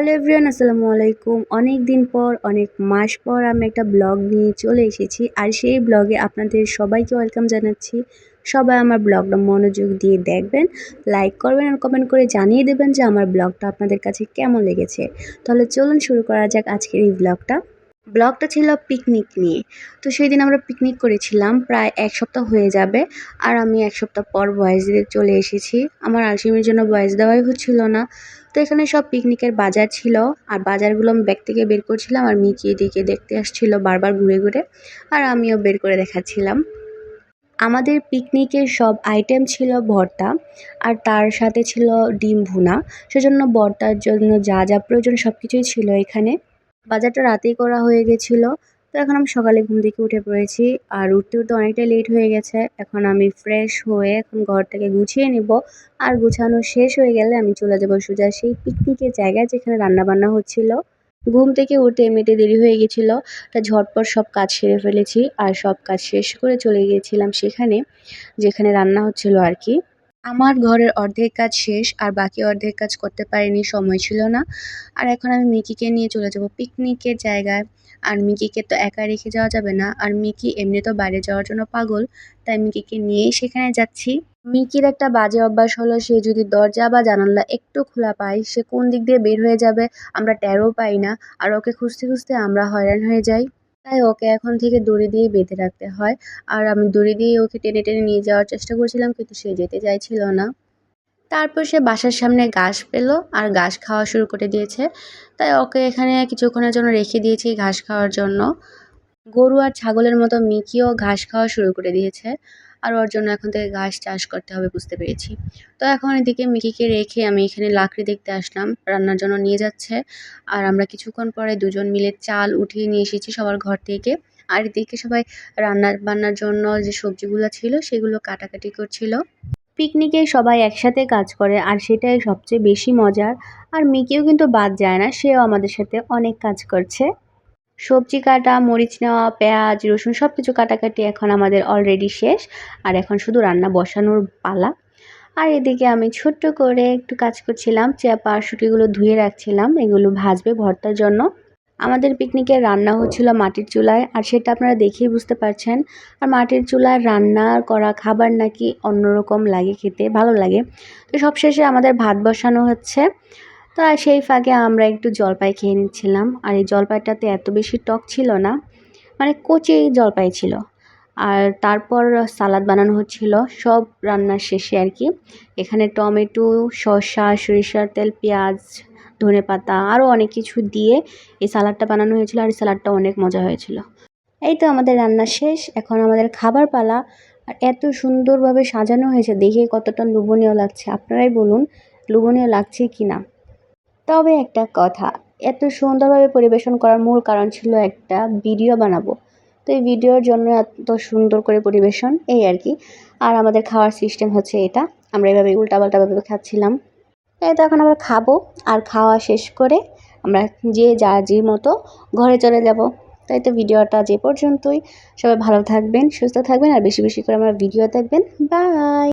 Hello everyone আসসালামু আলাইকুম। অনেক দিন পর, অনেক মাস পর আমি একটা ব্লগ নিয়ে চলে এসেছি আর সেই ব্লগে আপনাদের সবাইকে ওয়েলকাম জানাচ্ছি। সবাই আমার ব্লগটা মনোযোগ দিয়ে দেখবেন, লাইক করবেন আর কমেন্ট করে জানিয়ে দেবেন যে আমার ব্লগটা আপনাদের কাছে কেমন লেগেছে। তাহলে চলুন শুরু করা যাক আজকের এই ব্লগটা। ব্লগটা ছিল পিকনিক নিয়ে। তো সেই দিন আমরা পিকনিক করেছিলাম, প্রায় এক সপ্তাহ হয়ে যাবে আর আমি এক সপ্তাহ পর দিতে চলে এসেছি। আমার আলসিমের জন্য ভয়েস দেওয়াই হচ্ছিল না। তো এখানে সব পিকনিকের বাজার ছিল। আর বাজারগুলো আমি ব্যাগ থেকে বের করছিলাম আর মিকি এদিকে দেখতে আসছিল বারবার ঘুরে ঘুরে। আর আমিও বের করে দেখাচ্ছিলাম। আমাদের পিকনিকের সব আইটেম ছিল ভর্তা আর তার সাথে ছিল ডিম ভুনা। সেজন্য ভর্তার জন্য যা যা প্রয়োজন সব কিছুই ছিল এখানে। বাজারটা রাতেই করা হয়ে গেছিল। তো এখন আমি সকালে ঘুম থেকে উঠে পড়েছি আর উঠতে উঠতে অনেকটাই লেট হয়ে গেছে। এখন আমি ফ্রেশ হয়ে এখন ঘরটাকে গুছিয়ে নিব। আর গুছানো শেষ হয়ে গেলে আমি চলে যাব সোজা সেই পিকনিকের জায়গায় যেখানে রান্না বান্না হচ্ছিল। ঘুম থেকে উঠে এমনিতে দেরি হয়ে গেছিল। তা ঝটপট সব কাজ সেরে ফেলেছি আর সব কাজ শেষ করে চলে গিয়েছিলাম সেখানে, যেখানে রান্না হচ্ছিল আর কি। আমার ঘরের অর্ধেক কাজ শেষ আর বাকি অর্ধেক কাজ করতে পারিনি, সময় ছিল না। আর এখন আমি মিকিকে নিয়ে চলে যাব পিকনিকের জায়গায়। আর মিকিকে তো একা রেখে যাওয়া যাবে না। আর মিকি এমনি তো বাইরে যাওয়ার জন্য পাগল, তাই মিকিকে নিয়েই সেখানে যাচ্ছি। মিকির একটা বাজে অভ্যাস হলো, সে যদি দরজা বা জানালা একটু খোলা পায়, সে কোন দিক দিয়ে বের হয়ে যাবে আমরা টেরও পাই না। আর ওকে খুঁজতে খুঁজতে আমরা হয়রান হয়ে যাই। তাই ওকে এখন থেকে দড়ি দিয়ে বেঁধে রাখতে হয়। আর আমি দড়ি দিয়ে ওকে টেনে টেনে নিয়ে যাওয়ার চেষ্টা করছিলাম, কিন্তু সে যেতে চাইছিল না। তারপর সে বাসার সামনে ঘাস পেল আর ঘাস খাওয়া শুরু করে দিয়েছে। তাই ওকে এখানে কিছুক্ষণের জন্য রেখে দিয়েছি ঘাস খাওয়ার জন্য। গরু আর ছাগলের মতো মিকিও ঘাস খাওয়া শুরু করে দিয়েছে। আর ওর জন্য এখন থেকে ঘাস চাষ করতে হবে, বুঝতে পেরেছি। তো এখন এদিকে মিকিকে রেখে আমি এখানে লাকড়ি দেখতে আসলাম, রান্নার জন্য নিয়ে যাচ্ছে। আর আমরা কিছুক্ষণ পরে দুজন মিলে চাল উঠিয়ে নিয়ে এসেছি সবার ঘর থেকে। আর এদিকে সবাই রান্না বান্নার জন্য যে সবজিগুলো ছিল সেগুলো কাটাকাটি করছিল। পিকনিকে সবাই একসাথে কাজ করে আর সেটাই সবচেয়ে বেশি মজার। আর মিকিও কিন্তু বাদ যায় না, সেও আমাদের সাথে অনেক কাজ করছে। সবজি কাটা, মরিচ নেওয়া, পেঁয়াজ, রসুন সব কিছু কাটাকাটি এখন আমাদের অলরেডি শেষ। আর এখন শুধু রান্না বসানোর পালা। আর এদিকে আমি ছোট্ট করে একটু কাজ করছিলাম, চেপা শুটিগুলো ধুয়ে রাখছিলাম, এগুলো ভাজবে ভর্তার জন্য। আমাদের পিকনিকের রান্না হচ্ছিল মাটির চুলায়, আর সেটা আপনারা দেখেই বুঝতে পারছেন। আর মাটির চুলায় রান্না করা খাবার নাকি অন্যরকম লাগে খেতে, ভালো লাগে। তো সবশেষে আমাদের ভাত বসানো হচ্ছে। তো আর সেই ফাঁকে আমরা একটু জলপাই খেয়ে নিচ্ছিলাম। আর এই জলপাইটাতে এত বেশি টক ছিল না মানে কচি জলপাই ছিল। আর তারপর সালাদ বানানো হচ্ছিল, সব রান্নার শেষে আর কি। এখানে টমেটো, শসা, সরিষার তেল, পেঁয়াজ, ধনে পাতা আরও অনেক কিছু দিয়ে এই সালাডটা বানানো হয়েছিল আর এই সালাডটা অনেক মজা হয়েছিল। এই তো আমাদের রান্না শেষ, এখন আমাদের খাবার পালা। আর এত সুন্দরভাবে সাজানো হয়েছে, দেখে কতটা লোভনীয় লাগছে। আপনারাই বলুন, লোভনীয় লাগছে কি না তবে একটা কথা, এত সুন্দরভাবে পরিবেশন করার মূল কারণ ছিল একটা ভিডিও বানাবো। তো এই ভিডিওর জন্য এত সুন্দর করে পরিবেশন, এই আর কি। আর আমাদের খাওয়ার সিস্টেম হচ্ছে এটা, আমরা এভাবে উল্টাপাল্টাভাবে খাচ্ছিলাম। এই তো এখন আমরা খাব, আর খাওয়া শেষ করে আমরা যে যা যে মতো ঘরে চলে যাব। তাই তো ভিডিওটা যে পর্যন্তই। সবাই ভালো থাকবেন, সুস্থ থাকবেন, আর বেশি বেশি করে আমরা ভিডিও দেখবেন। বাই